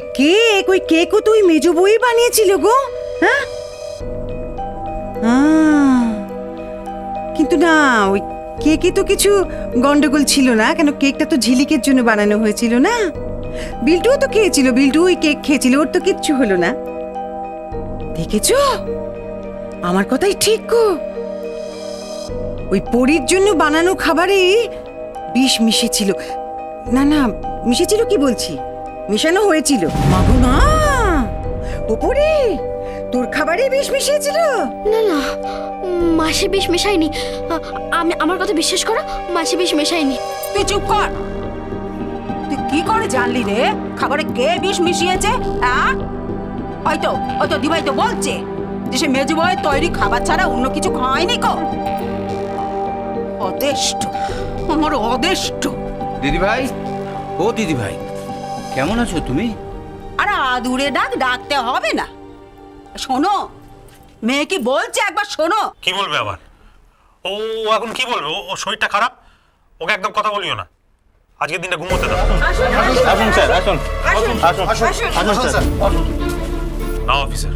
ওই কেক ওই কেকও তো ওই মেজো বই বানিয়েছিল গো। হ্যাঁ? কিন্তু না, ওই কেকে তো কিছু গন্ডগোল ছিল না, কেন কেকটা তো ঝিলিকের জন্য বানানো হয়েছিল না? বিল্টুও তো খেয়েছিল বিল্টু ওই কেক খেয়েছিল, ওর তো কিচ্ছু হলো না। দেখেছ? আমার কথাই ঠিক গো। ওই পরীর জন্য বানানো খাবারে বিষ মিশেছিল। না না, মিশেছিল কি বলছি? মেশানো হয়েছিল। মাগো না। ওপরে তোর খাবারে বিষ মিশিয়েছিল? না না মাসি বিষ মেশায়নি। আ- আমি আমার কথা বিশ্বাস করো মাসি বিষ মেশায়নি। তুই চুপ কর। তুই কি করে জানলি রে? খাবারে কে বিষ মিশিয়েছে হ্যাঁ হয়তো হয়তো দিবাই তো বলছে যে সে মেজু বয়ের তৈরি খাবার ছাড়া অন্য কিছু খায়নি কো। অদেষ্ট আমার অদেষ্ট। দিদি ভাই ও দিদি ভাই কেমন আছো তুমি? আরে আদুরে ডাক ডাকতে হবে না। শোনো মেয়ে কি বলছে একবার শোনো। কি বলবে আবার? ও এখন কি বলবে? ও- শরীরটা খারাপ? ওকে একদম কথা বলিও না। আজকের দিনটা ঘুমোতে দাও। আসুন স্যার আসুন। আসুন আসুন স্যার। না অফিসার।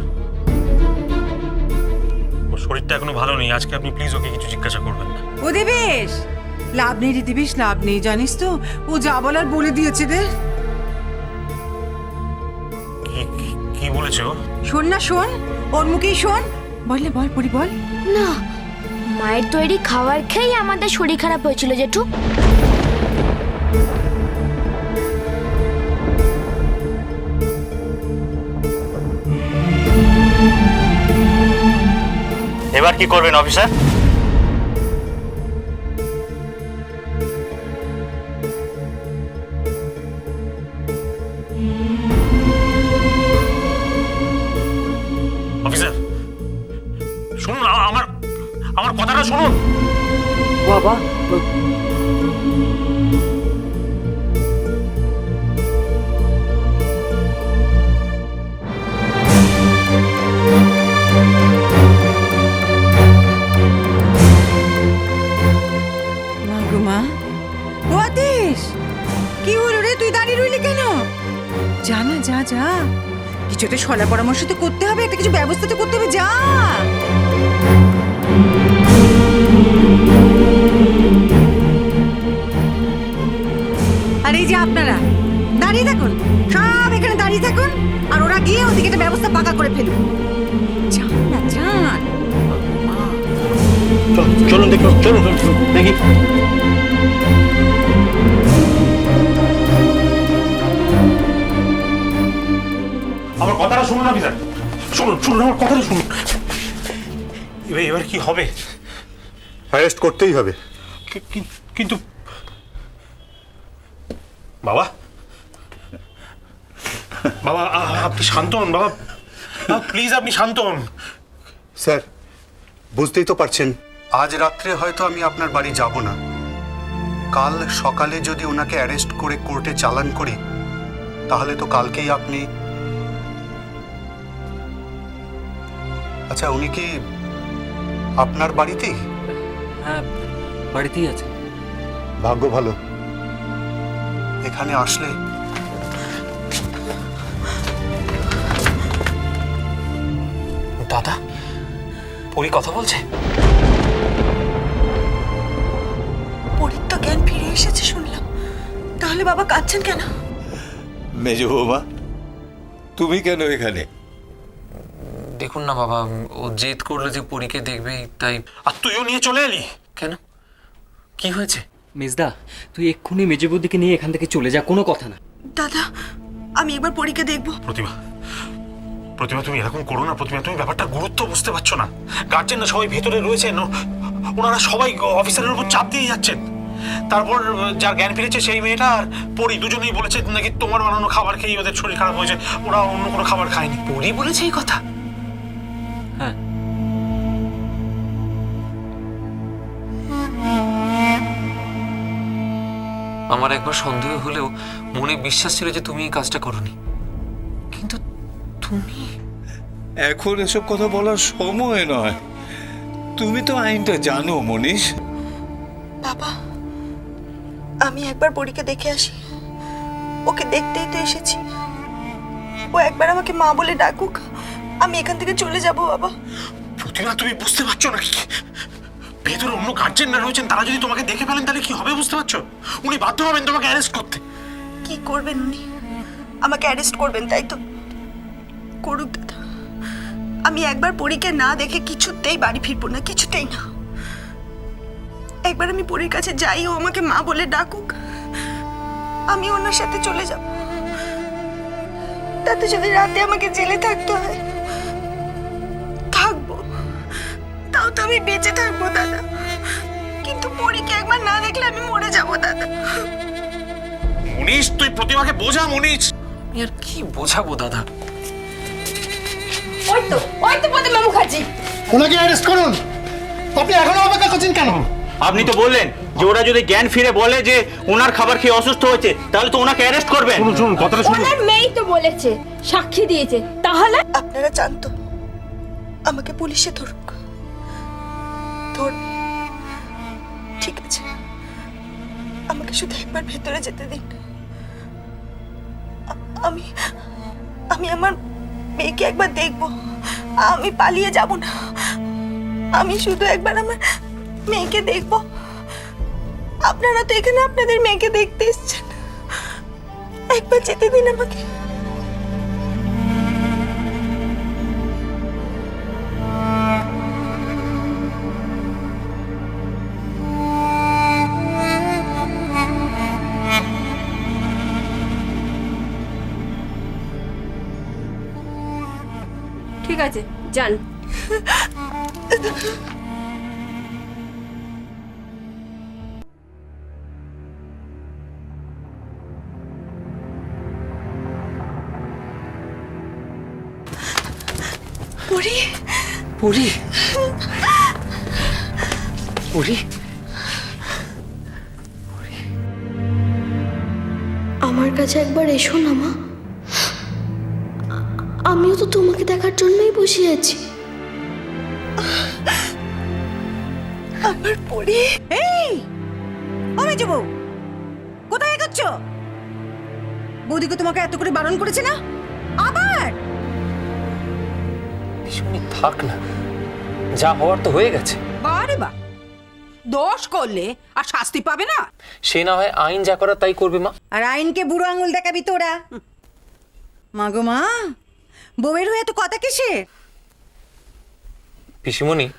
ওর শরীরটা এখনও ভালো নেই। আজকে আপনি প্লিজ ওকে কিছু জিজ্ঞাসা করবেন না। ও দেবেশ লাভ নেই রে দেবেশ লাভ নেই জানিস তো? ও যা বলার বলে দিয়েছে রে। বলেছে শোন না শোন। ওর মুখেই শোন। বললে বল পরি বল। না মায়ের তৈরি খাবার খেয়েই আমাদের শরীর খারাপ হয়েছিল জেঠু। এবার কি করবেন অফিসার অফিসার? শুনুন বাবা আদেশ কি হলো রে? তুই দাঁড়িয়ে রইলি কেন? যা যা যা। কিছু তো সলা পরামর্শ তো করতে হবে, একটা কিছু ব্যবস্থা তো করতে হবে, যা। করে ফেলুন। যান না যান। চলুন দেখি চলুন দেখি। আমার কথাটা শুনুন অফিসার শুনুন শুনুন আমার কথাটা শুনুন। এবার এবার কি হবে? অ্যারেস্ট করতেই হবে। কিন্তু বাবা বাবা আ- আপনি শান্ত হন বাবা। প্লিজ আপনি শান্ত হন। স্যার বুঝতেই তো পারছেন আজ রাত্রে হয়তো আমি আপনার বাড়ি যাব না। কাল সকালে যদি ওনাকে অ্যারেস্ট করে কোর্টে চালান করি তাহলে তো কালকেই আপনি আচ্ছা উনি কি আপনার বাড়িতেই? হ্যাঁ বাড়িতেই আছে। ভাগ্য ভালো। এখানে আসলে দাদা পরি কথা বলছে? পরীর তো জ্ঞান ফিরে এসেছে শুনলাম। তাহলে বাবা কাঁদছেন কেন? মেজ বৌমা তুমি কেন এখানে? দেখুন না বাবা ও জেদ করল যে পরীকে দেখবেই তাই আর তুইও নিয়ে চলে এলি? কেন? কি হয়েছে? মেজদা তুই এক্ষুনি মেজবুদ্দিকে নিয়ে এখান থেকে চলে যা কোনো কথা না। দাদা আমি একবার পরীকে দেখব। প্রতিভা প্রতিভা তুমি এরকম করো না প্রতিভা তুমি ব্যাপারটা গুরুত্ব বুঝতে পারছ না। গার্জেনরা সবাই ভেতরে রয়েছেন ওনারা সবাই অফিসারের উপর চাপ দিয়ে যাচ্ছেন। তারপর যার জ্ঞান ফিরেছে সেই মেয়েটা আর পরি দুজনেই বলেছে নাকি তোমার বানানো খাবার খেয়ে ওদের শরীর খারাপ হয়েছে? ওরা অন্য কোনো খাবার খায়নি। পরি বলেছে এই কথা? হ্যাঁ। আমার একবার সন্দেহ হলেও মনে বিশ্বাস ছিল যে তুমি এই কাজটা করনি। কিন্তু তুমি? এখন এসব কথা বলার সময় নয়। তুমি তো আইনটা জানো মনীষ। বাবা আমি একবার পরীকে দেখে আসি। ওকে দেখতেই তো এসেছি। ও একবার আমাকে মা বলে ডাকুক আমি এখান থেকে চলে যাব বাবা। প্রতিমা তুমি বুঝতে পারছ নাকি? ভেতরে অন্য গার্জেনরা রয়েছেন তারা যদি তোমাকে দেখে ফেলেন তাহলে কি হবে বুঝতে পারছ? উনি বাধ্য হবেন তোমাকে অ্যারেস্ট করতে। কি করবেন উনি? আমাকে অ্যারেস্ট করবেন তাই তো? করুক দাদা। আমি একবার পরীকে না দেখে কিছুতেই বাড়ি ফিরবো না কিছুতেই না। একবার আমি পরীর কাছে যাই ও আমাকে মা বলে ডাকুক। আমি ওনার সাথে চলে যাব। তাতে যদি রাতে আমাকে জেলে থাকতে হয় থাকব। তাও তো আমি বেঁচে থাকব দাদা। কিন্তু পরীকে একবার না দেখলে আমি মরে যাব দাদা। মনীষ তুই প্রতিমাকে বোঝা মনীষ আমি আর কি বোঝাবো দাদা? ওই তো ওই তো প্রতিমা মুখার্জি ওনাকে অ্যারেস্ট করুন। আপনি এখনও অপেক্ষা করছেন কেন? আপনি তো বললেন যে ওরা যদি জ্ঞান ফিরে বলে যে ওনার খাবার খেয়ে অসুস্থ হয়েছে তাহলে তো ওনাকে অ্যারেস্ট করবেন। শুনুন শুনুন কথাটা শুনুন। ওনার মেয়েই তো বলেছে সাক্ষী দিয়েছে। তাহলে? আপনারা জানতো আমাকে পুলিশে ধরুক। ধরবে ঠিক আছে। আমাকে শুধু একবার ভেতরে যেতে দিন। আমি আমি আমার মেয়েকে একবার দেখব। আমি পালিয়ে যাব না। আমি শুধু একবার আমার মেয়েকে দেখব। আপনারা তো এখানে আপনাদের মেয়েকে দেখতে এসছেন। একবার যেতে দিন আমাকে। আছে যান। পরি? পরি? পরি? আমার কাছে একবার এসো না মা। আমিও তো তোমাকে দেখার জন্যই বসে আছি। আমার পরি। এই! ও মেজো কোথায় এগোচ্ছ? বৌদিকে তোমাকে এত করে বারণ করেছে না? আবার! ভীষণই থাক না যা হওয়ার তো হয়ে গেছে। বারে বা দোষ করলে আর শাস্তি পাবে না? সে না হয় আইন যা করার তাই করবে মা। আর আইনকে বুড়ো আঙুল দেখাবি তোরা। মা গো মা বউয়ের হয়ে এত কথা কিসের পিসিমণি,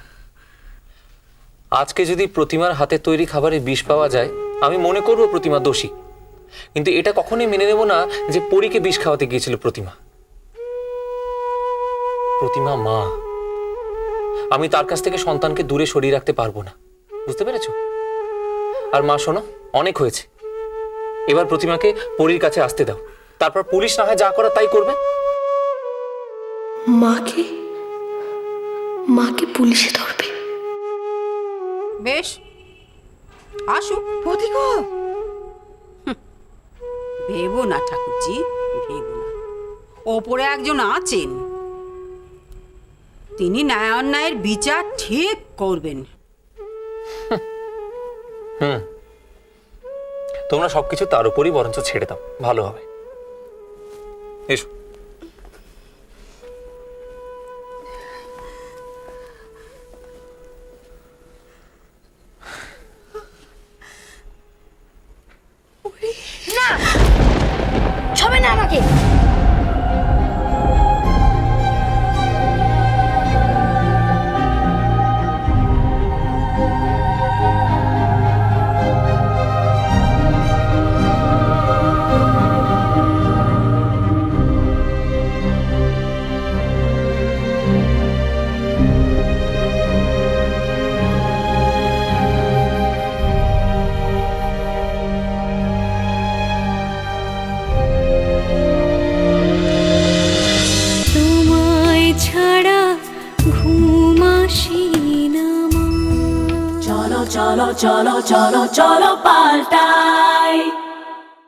আজকে যদি প্রতিমার হাতে তৈরি খাবারে বিষ পাওয়া যায়, আমি মনে করব প্রতিমা দোষী। কিন্তু এটা কখনোই মেনে নেব না যে পরীকে বিষ খাওয়াতে গিয়েছিল প্রতিমা। প্রতিমা মা। আমি তার কাছ থেকে সন্তানকে দূরে সরিয়ে রাখতে পারব না। বুঝতে পেরেছ? আর মা, শোনো, অনেক হয়েছে। এবার প্রতিমাকে পরীর কাছে আসতে দাও। তারপর পুলিশ না হয় যা করা তাই করবে। মাকে মাকে পুলিশে ধরবে। বেশ আসুক। বৌদি গো ভেবো না ঠাকুরজি ভেবো না। ওপরে একজন আছেন। তিনি ন্যায় অন্যায়ের বিচার ঠিক করবেন। হুম। তোমরা সবকিছু তার উপরই বরঞ্চ ছেড়ে দাও ভালো হবে। এসো। চলো চলো পাল্টাই